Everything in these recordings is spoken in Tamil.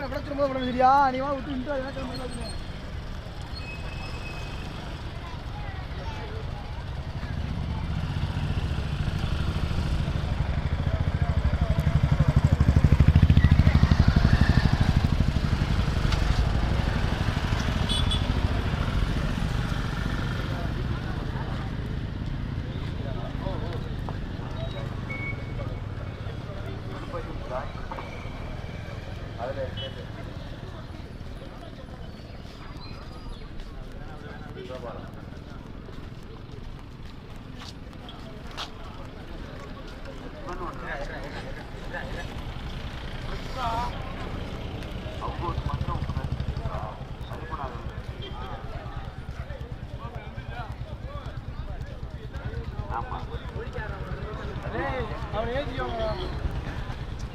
பண்ண விட திரும்ப விட சரியா நீ வா விட்டு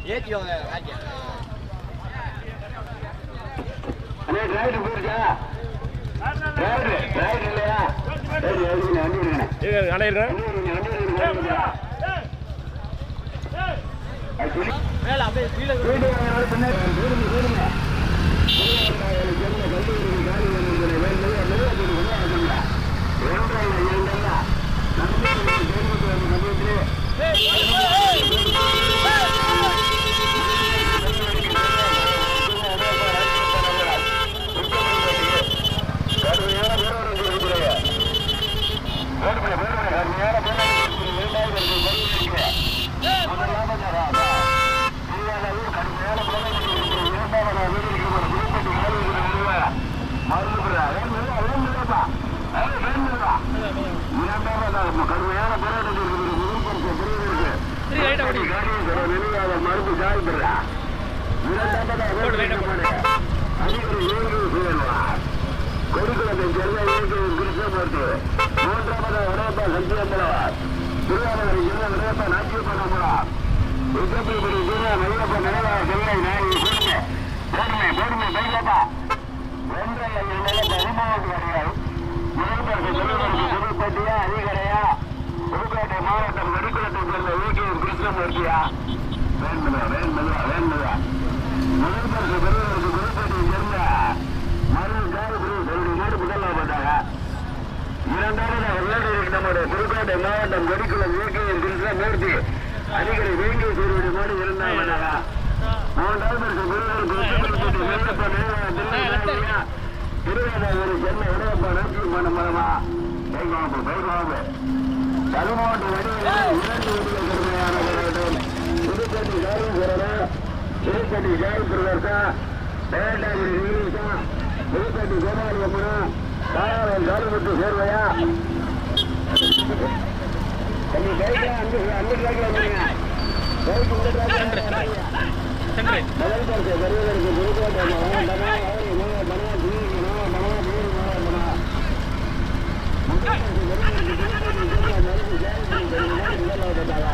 ஏற்றிக்கோங்க அண்ணே டிரைவர் போயிருச்சா டிரைவர் டிரைவர் இல்லையா சரி வண்டி வண்டி விடுங்கண்ணே அடையிறேன் வண்டி விடுங்க வண்டி விடுங்க அது சொல்லி மேல அப்படியே கீழே வீடு வாங்கினாலும் பின்னாடி வீடுங்க வீடுங்க கடுமையான கொடிக்குளத்தை சேர்ந்த இயற்கை கிருஷ்ணமூர்த்தி மூன்றாவது வரையப்பா சத்தியம்பலம் திருவாரூர் ஜில்லா வரையப்பா நாச்சியப்பனபுரம் உத்தரப்பிரபுரி ஜில்லா மையப்பா நிலைவாக செல்லை நாயகி கொடுமை போடுமை போடுமை பைக்கப்பா ஒன்றைய நிலையப்பா அனுபவம் கிடையாது முதல்வருக்கு சொல்லுவதற்கு புதுப்பட்டியா அதிகரையா புதுக்கோட்டை மாவட்டம் சேர்ந்த கிருஷ்ணமூர்த்தியா வேண்டுதா வேண்டுதா வேண்டுதா முதல்வருக்கு பெறுவதற்கு புதுப்பட்டியை சேர்ந்த மருள் காரிபுரி சொல்லி நாடு முதல்ல பார்த்தாங்க இரண்டாவது வெள்ளாடு நம்முடைய புதுக்கோட்டை மாவட்டம் கொடிக்குளம் இயற்கையின் கிருஷ்ணமூர்த்தி அதிகாரி வேங்கை சூரியடி மாடு இருந்தாங்க மூன்றாவது பெறுவதற்கு மேலப்ப நேரம் திருவாரூர் சென்னை உடையப்பா நோக்கி பண்ண மரமா பைகாம்பு பைகாம்பு பதிமூன்று வடிவில் இரண்டு வடிவில் கடுமையான போராட்டம் புதுப்பட்டி காரீஸ்வரரா திருப்பதி ஜாய் பிரதர்சா வேண்டாகிரி நீலீசா புதுப்பட்டி கோபாலம்மனா தாராவல் காலுமுத்து சேர்வையா நீ கைக்கு அஞ்சு அஞ்சு ட்ராக்ல வந்துருங்க கைக்கு இந்த ட்ராக்ல முதல் பரிசு முதல் முதலாவது பட்டாளா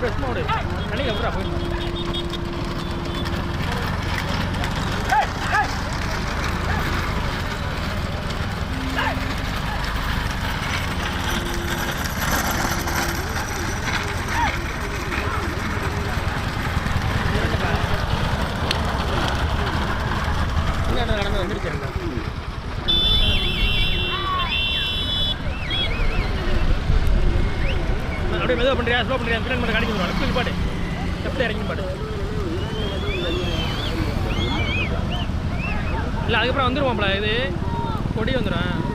அப்படியே சும்மா விடு கண்ணிக்க விடுறா அப்படியே மெதுவாக பண்ணுறியா ஸ்லோ பண்ணுறியா பின்னாடி மட்டும் கடிச்சு விடுவாங்க லெஃப்ட் பாட்டு லெஃப்ட் இறங்கி பாட்டு இல்லை அதுக்கப்புறம் வந்துடுவோம்ல இது கொடி வந்துடும்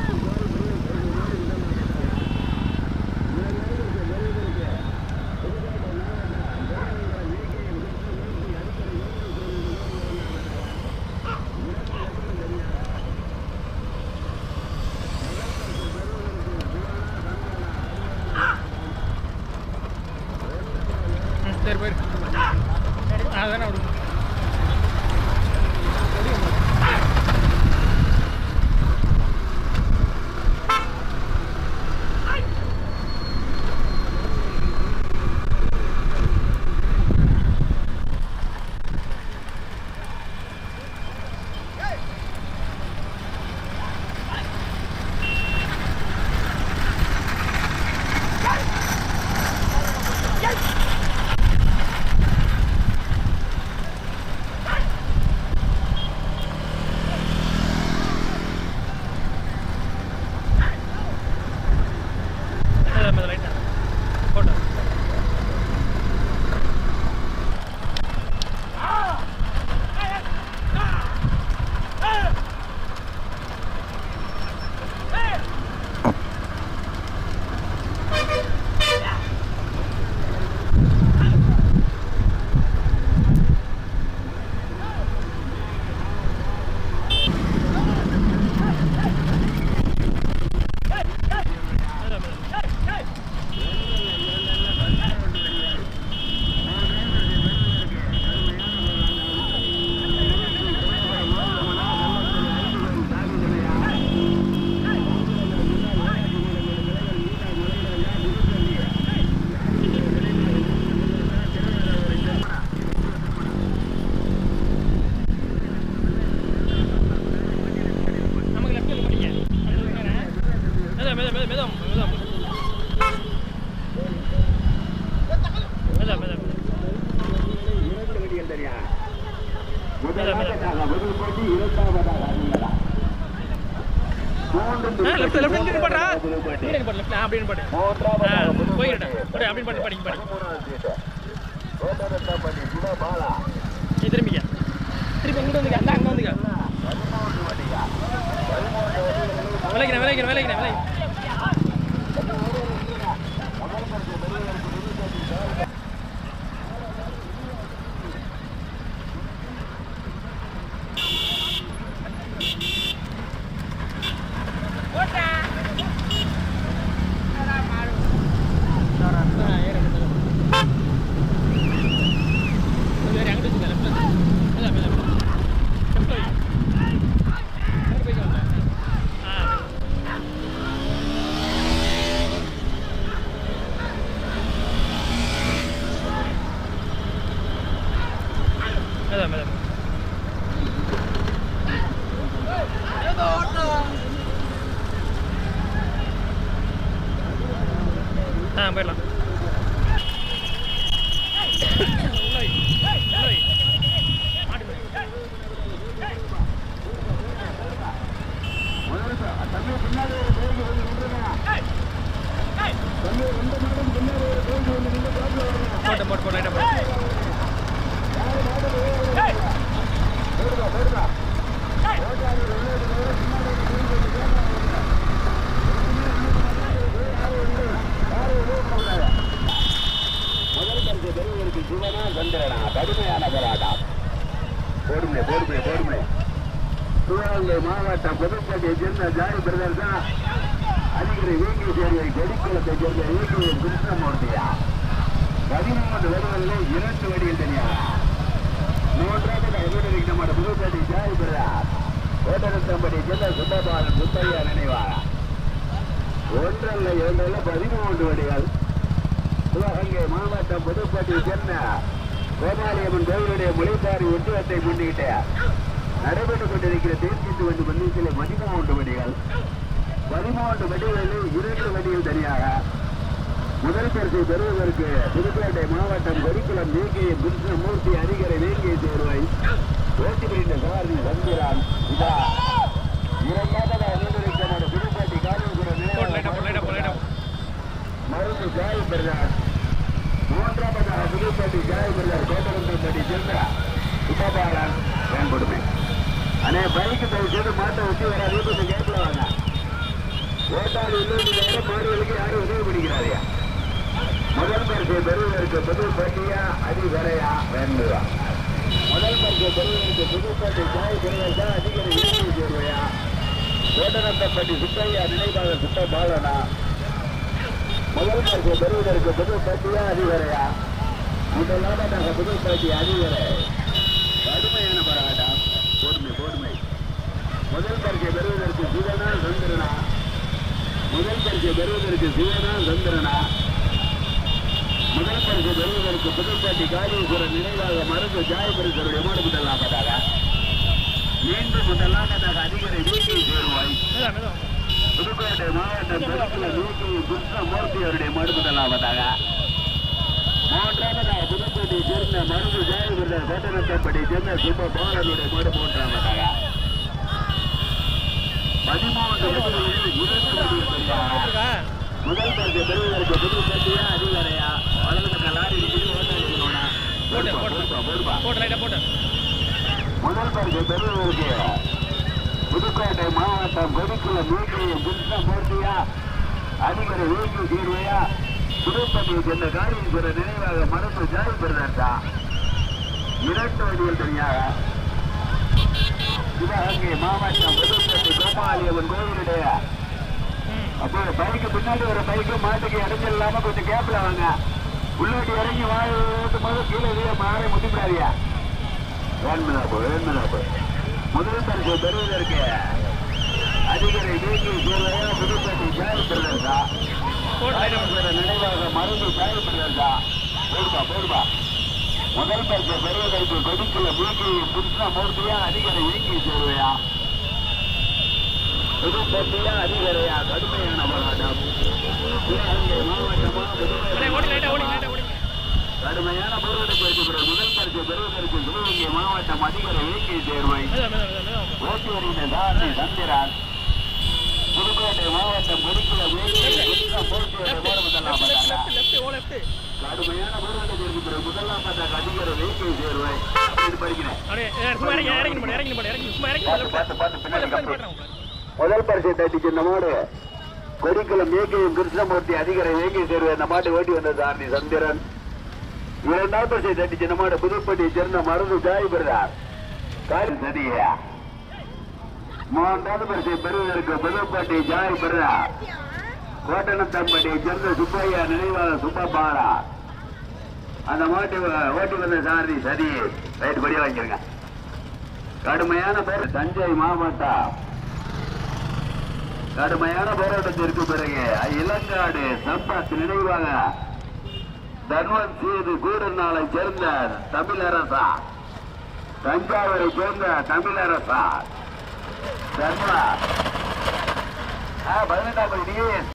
இரண்டாவதாக அணிகளா மூன்று ஆ லெஃப்ட் லெஃப்ட் இங்கே பாடுறா. முதல் போட்டி லெஃப்ட் அப்படின்னு பாடு ஆ மூன்றாவதாக அப்படியே அப்படின்னு பாடு படிங்க பாடு திரும்பிக்க. திருப்பி இங்கிட்டு வந்துக்க அந்த அங்கே வந்துக்க. விளைக்கிறேன் விளைக்கிறேன் விளைக்கிறேன் விளைக்கிறேன் அதான் மேடம் ஆ போயிடலாம் உள்ள வை. உள்ள வை. மாட்டு போய். தம்பி பின்னாடி ஒரு பேருக்கு வந்து நின்றுங்க தம்பி ரெண்டு மாதம் பின்னாடி ஒரு பேருக்கு வந்து நின்று காட்டில் வரணும் போட்டு போட்டு போட்டு லைட்டாக போட்டு போடுதா போடுதா ஓட்டாளி உள்ளது பின்னாடி ஒரு பேருக்கு வந்து கேட்கலாம் முதல் பரிசு பெறுவதற்கு சிவனா சந்திரனா கடுமையான போராட்டம் போடுமே போடுமே போடுமே சிவகங்கை மாவட்டம் புதுக்கோட்டையை சேர்ந்த ஜாய் பிரதர் தான் அதிகாரி வீங்கி சேர்வை கொடிக்குளத்தை சேர்ந்த இயக்குநர் கிருஷ்ணமூர்த்தியா பதிமூன்று வருவதில் இரண்டு வடிகள் தனியா மூன்றாவது அலுவலக நம்ம புதுக்கோட்டை ஜாய் பிரதர் ஓட்டரத்தம்படி சேர்ந்த சுந்தபாலன் சுப்பையா நினைவாரா? ஒன்றல்ல இரண்டல்ல பதிமூன்று வடிகள். சிவகங்கை மாவட்டம் புதுக்கோட்டை சேர்ந்த கோபாலியம்மன் கோவிலுடைய மொழிப்பாரி உற்சவத்தை முன்னிட்டு நடைபெற்றுக் கொண்டிருக்கிற தேர்ச்சி வந்து பள்ளிகளை பதிமூன்று வடிகள். பதிமூன்று வடிகளில் இரண்டு வடிகள் தனியாக. முதல் பரிசை பெறுவதற்கு புதுக்கோட்டை மாவட்டம் கொடிக்குளம் வேங்கிய கிருஷ்ணமூர்த்தி அதிகரை வேங்கிய தேர்வை ஓட்டி பிரிந்த சாரதி சந்திரான் இதா மருந்து ஜாய் பிரதார் மூன்றாவதாக புதுப்பட்டி ஜாய் பிரதார் கோட்டரம்பட்டி சென்ற உபபாலன் பயன்படுமே அண்ணே பைக்கு தயவு செய்து மாட்டை வச்சு வராது கொஞ்சம் கேட்கல வாங்க. ஓட்டாளி இன்னொரு நேரம் மாடுகளுக்கு யாரும் உதவி பிடிக்கிறாரியா முதல் பரிசை பெறுவதற்கு புதுப்பட்டியா அடி வரையா வேண்டுவா முதல் பரிசை பெறுவதற்கு புது பட்டி சாய் பெறுவதா அதிக இறுதி சேர்வையா ஓட்டநத்தப்பட்டி சுப்பையா நினைவாக சுத்த பாலனா? முதல் பரிசு பெறுவதற்கு புது பட்டியா புது முதலாவதாக அதி அதிகார கடுமையான போராட்டம். போதுமை போதுமை. முதல் பரிசை பெறுவதற்கு சிவனா சந்திரனா? முதல் பரிசை பெறுவதற்கு சிவனா சந்திரனா? முதல் பரிசு பெறுவதற்கு புதுப்பட்டி காளீஸ்வரர் நினைவாக மருந்து ஜாயபரிசருடைய மாடுபட்டலாம் பட்டாக மீண்டும் முதலாவதாக அதிபரை வீட்டில் சேருவாய். புதுக்கோட்டை மாவட்டம் பெருக்குல நூற்றி கிருஷ்ணமூர்த்தி அவருடைய மடுபுதலாவதாக மூன்றாவதாக புதுக்கோட்டை சேர்ந்த மருந்து ஜாயபுரர் பட்டணத்தைப்படி சேர்ந்த சுப்ப பாலனுடைய மாடு போன்றாங்க பதிமூன்று இடங்களில் இரண்டு மணிக்கு சரியாக முதல் பரிசு பெறுவதற்கு புதுக்கோட்டையா அதிகாரையா வலதுக்கு லாரி முதல் பரிசு பெறுவதற்கு புதுக்கோட்டை மாவட்டம் கொடிக்குள்ள மீட்டில் கிருஷ்ணமூர்த்தியா அதிபரை வீட்டு தீர்வையா புதுப்பட்டியை சேர்ந்த காளீஸ்வர நினைவாக மனசு ஜாய் பெறுதா இரண்டு வழியில் தனியாக. சிவகங்கை மாவட்டம் புதுப்பட்டி கோபாலியவன் கோவிலுடைய அப்போ பைக்கு பின்னாடி ஒரு பைக்கு மாட்டுக்கு இறங்கி இல்லாம கொஞ்சம் கேப்ல வாங்க. உள்ளாட்டி இறங்கி வாழ ஓட்டும் போது கீழே வீர மாறி முட்டிவிடாதியா வேண்மதாப்பு வேண்மதாப்பு முதல் பரிசு பெறுவதற்கு அதிகாரி நீக்கி சூழ்நிலையா புதுப்பட்டி போட்டு நினைவாக மருந்து பிரதர்சா போடுப்பா போடுப்பா. முதல் பரிசு பெறுவதற்கு கொடுக்கல வீட்டு கிருஷ்ணமூர்த்தியா அதிகாரி நீக்கி சேருவையா புதுப்பட்டியா அதிகாரியா கடுமையான போராட்டம் மாவட்டமா கடுமையான போராட்டம் இருக்கிற முதல் பரிசு பெறுவதற்கு சிவகங்கை மாவட்டம் அதிகாரி இயக்கி மெதுவா ஓட்டி வருகின்ற தாசி சந்திரன் புதுக்கோட்டை மாவட்டம் முதலாம் லெஃப்ட் பட்டாங்க கடுமையான போராட்டம் இருக்கிற முதலாம் பார்த்து முதல் பரிசை தட்டிச்சு இந்த மாடு. கொடிக்குளம் இயக்கியும் கிருஷ்ணமூர்த்தி அதிகாரி இயக்கி சேர்வை இந்த மாட்டை ஓட்டி வந்த சாரதி சந்திரன். இரண்டாவது பரிசை தட்டிச்சு இந்த மாடு புதுப்பட்டியை சேர்ந்த மருந்து ஜாய் பெறுதார் காரி சதியா மூன்றாவது பரிசை பெறுவதற்கு புதுப்பட்டி ஜாய் பெறுதார் கோட்டனத்தம்பட்டியை சேர்ந்த சுப்பையா நினைவாக சுப்பபாரா அந்த மாட்டு ஓட்டி வந்த சாரதி சரி ரைட் படியா வாங்கிருங்க. கடுமையான பேர் தஞ்சை மாவட்டம். கடுமையான போராட்டத்திற்கு பிறகு இளங்காடு சம்பத் நினைவாக தன்வந்த் சீது கூடநாளை சேர்ந்த தமிழரசா தஞ்சாவூரை சேர்ந்த தமிழரசா தர்மா பதினெட்டாம் படி